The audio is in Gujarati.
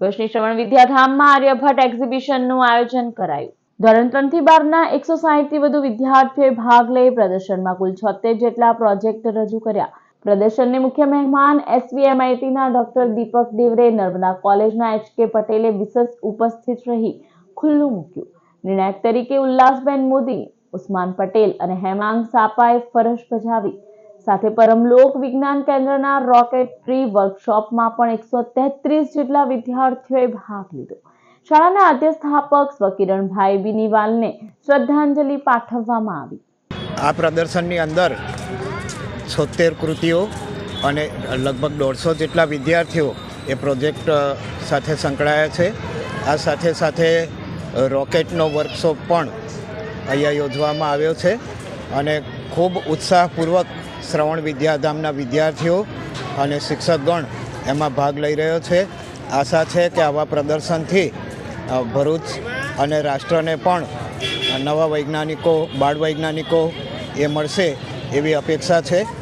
વર્ષની શ્રવણ વિદ્યાધામમાં આર્યભટ્ટ એક્ઝિબિશનનું આયોજન કરાયું. ધોરણ ત્રણથી બારના એકસો સાહીઠથી વધુ વિદ્યાર્થીઓએ ભાગ લઈ પ્રદર્શનમાં કુલ છોતેર જેટલા પ્રોજેક્ટ રજૂ કર્યા. પ્રદર્શનને મુખ્ય મહેમાન એસવીએમઆઈટીના ડોક્ટર દીપક દેવરે નર્મદા કોલેજના એચ કે પટેલે વિશેષ ઉપસ્થિત રહી ખુલ્લું મૂક્યું. નિર્ણાયક તરીકે ઉલ્લાસબેન મોદી, ઉસ્માન પટેલ અને હેમાંગ સાપાએ ફરજ બજાવી. સાથે પરમલોક વિજ્ઞાન કેન્દ્રના રોકેટરી વર્કશોપમાં પણ એકસો તેત્રીસ જેટલા વિદ્યાર્થીઓએ ભાગ લીધો. શાળાના અધ્યસ્થાપક સ્વકિરણભાઈ બિનીવાલને શ્રદ્ધાંજલિ પાઠવવામાં આવી. આ પ્રદર્શનની અંદર છોતેર કૃતિઓ અને લગભગ દોઢસો જેટલા વિદ્યાર્થીઓ એ પ્રોજેક્ટ સાથે સંકળાયા છે. આ સાથે સાથે રોકેટનો વર્કશોપ પણ અહીંયા યોજવામાં આવ્યો છે અને ખૂબ ઉત્સાહપૂર્વક શ્રવણ વિદ્યાધામના વિદ્યાર્થીઓ અને શિક્ષકગણ એમાં ભાગ લઈ રહ્યો છે. આશા છે કે આવા પ્રદર્શનથી ભરૂચ અને રાષ્ટ્રને પણ નવા વૈજ્ઞાનિકો બાળ વૈજ્ઞાનિકો એ મળશે એવી અપેક્ષા છે.